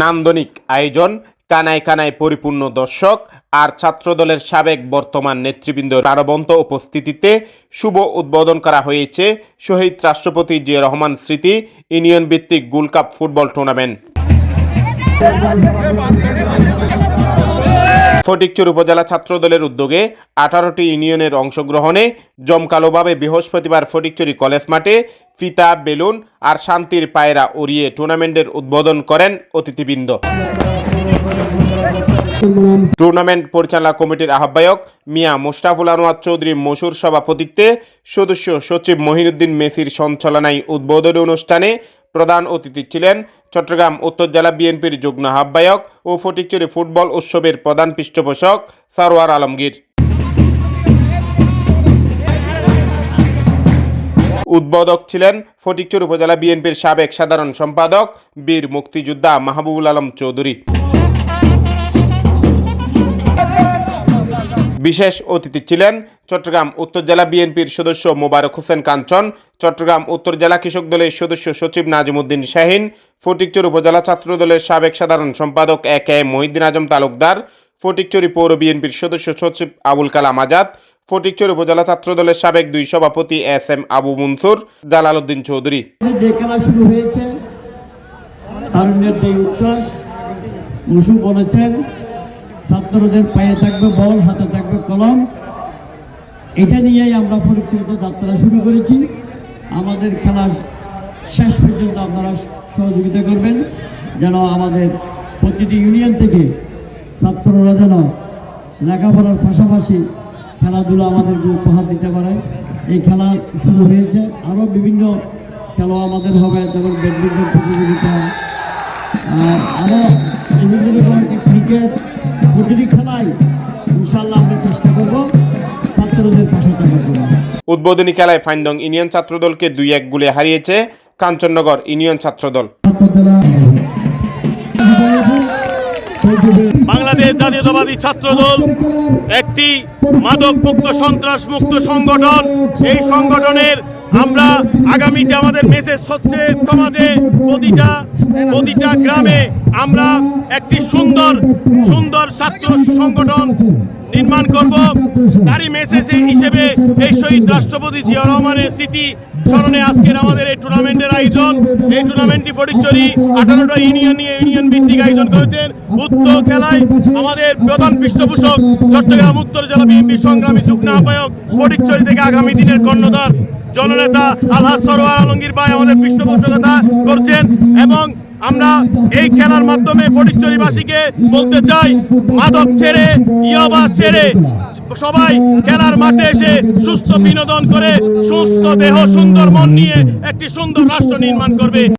নান্দনিক আয়োজন, কানায় কানায় পরিপূর্ণ দর্শক আর ছাত্রদলের সাবেক বর্তমান নেতৃবৃন্দ প্রাণবন্ত উপস্থিতিতে শুভ উদ্বোধন করা হয়েছে শহীদ রাষ্ট্রপতি জিয়া রহমান স্মৃতি ইউনিয়ন ভিত্তিক গোল্ড কাপ ফুটবল টুর্নামেন্ট। ফটিকচুর উপজেলা ছাত্রদলের উদ্যোগে আঠারোটি ইউনিয়নের অংশগ্রহণে জমকালোভাবে বৃহস্পতিবার ফটিকচুরি কলেজ মাঠে ফিতা, বেলুন আর শান্তির পায়রা উড়িয়ে টুর্নামেন্টের উদ্বোধন করেন অতিথিবৃন্দ। টুর্নামেন্ট পরিচালনা কমিটির আহ্বায়ক মিয়া মোস্তাফুল আনোয়ার চৌধুরী মসুর সভাপতিত্বে সদস্য সচিব মহিনুদ্দিন মেসির সঞ্চালনায় উদ্বোধনী অনুষ্ঠানে প্রধান অতিথি ছিলেন চট্টগ্রাম উত্তর জেলা বিএনপির যুগ্ম আহ্বায়ক ও ফটিকচুরি ফুটবল উৎসবের প্রধান পৃষ্ঠপোষক সারোয়ার আলমগীর। উদ্বোধক ছিলেন ফটিকচুর উপজেলা বিএনপির সাবেক সাধারণ সম্পাদক বীর মুক্তিযোদ্ধা মাহবুবুল আলম চৌধুরী। বিশেষ অতিথি ছিলেন চট্টগ্রাম উত্তর জেলা বিএনপির সদস্য মোবারক হোসেন কাঞ্চন, চট্টগ্রাম উত্তর জেলা কৃষক দলের সদস্য সচিব নাজিমুদ্দিন শাহিন, ফটিকচুর উপজেলা ছাত্র দলের সাবেক সাধারণ সম্পাদক এ কে মহিদ্দিন আজম তালুকদার, ফটিকচুরি পৌর বিএনপির সদস্য সচিব আবুল কালাম আজাদ, ফটিকচুর উপজেলা ছাত্র দলের সাবেক দুই সভাপতি এস এম আবু মনসুর জালাল উদ্দিন চৌধুরী ছাত্রদের পায়ে থাকবে বল, হাতে থাকবে কলম। এটা নিয়েই আমরা পরিচালিত যাত্রা শুরু করেছি। আমাদের খেলার শেষ পর্যন্ত আপনারা সহযোগিতা করবেন, যেন আমাদের প্রতিটি ইউনিয়ন থেকে ছাত্ররা যেন লেখাপড়ার পাশাপাশি খেলাধুলা আমাদেরকে উপহার দিতে পারে। এই খেলা শুরু হয়েছে। আরও বিভিন্ন খেলা আমাদের হবে, যেমন ব্যাডমিন্টন প্রতিযোগিতা আর আরও বিভিন্ন ক্রিকেট প্রতিটি খেলায় ছাত্রদের পাশে থাকার জন্য। উদ্বোধনী খেলায় ফাইন্দং ইউনিয়ন ছাত্রদলকে দুই এক গুলে হারিয়েছে কাঞ্চননগর ইউনিয়ন ছাত্রদল। বাংলাদেশ জাতীয়তাবাদী ছাত্রদল একটি মাদক মুক্ত সন্ত্রাস মুক্ত সংগঠন। এই সংগঠনের আমরা আগামীতে আমাদের মেসেজ হচ্ছে সমাজে প্রতিটা প্রতিটা গ্রামে আমরা একটি সুন্দর সুন্দর ছাত্র সংগঠন নির্মাণ করব। তারই মেসেজ হিসেবে এই শহীদ রাষ্ট্রপতি জিয়া রহমানের স্মৃতি স্মরণে আজকের আমাদের এই টুর্নামেন্টের আয়োজন। এই টুর্নামেন্টটি ফটিকচুরি আঠারোটা ইউনিয়ন নিয়ে ইউনিয়ন ভিত্তিক আয়োজন করেছেন। উক্ত খেলায় আমাদের প্রধান পৃষ্ঠপোষক চট্টগ্রাম উত্তর জেলা বিএনপি সংগ্রামী যুগ্ম আহ্বায়ক ফটিকচুরি থেকে আগামী দিনের কর্ণধার জননেতা আলহাজ সরোয়ার আলমগীর ভাই আমাদের পৃষ্ঠপোষকতা করছেন এবং আমরা এই খেলার মাধ্যমে ফটিকচুরিবাসীকে বলতে চাই, মাদক ছেড়ে ইয়াবা ছেড়ে, সবাই খেলার মাঠে এসে সুস্থ বিনোদন করে, সুস্থ দেহ, সুন্দর মন নিয়ে একটি সুন্দর রাষ্ট্র নির্মাণ করবে।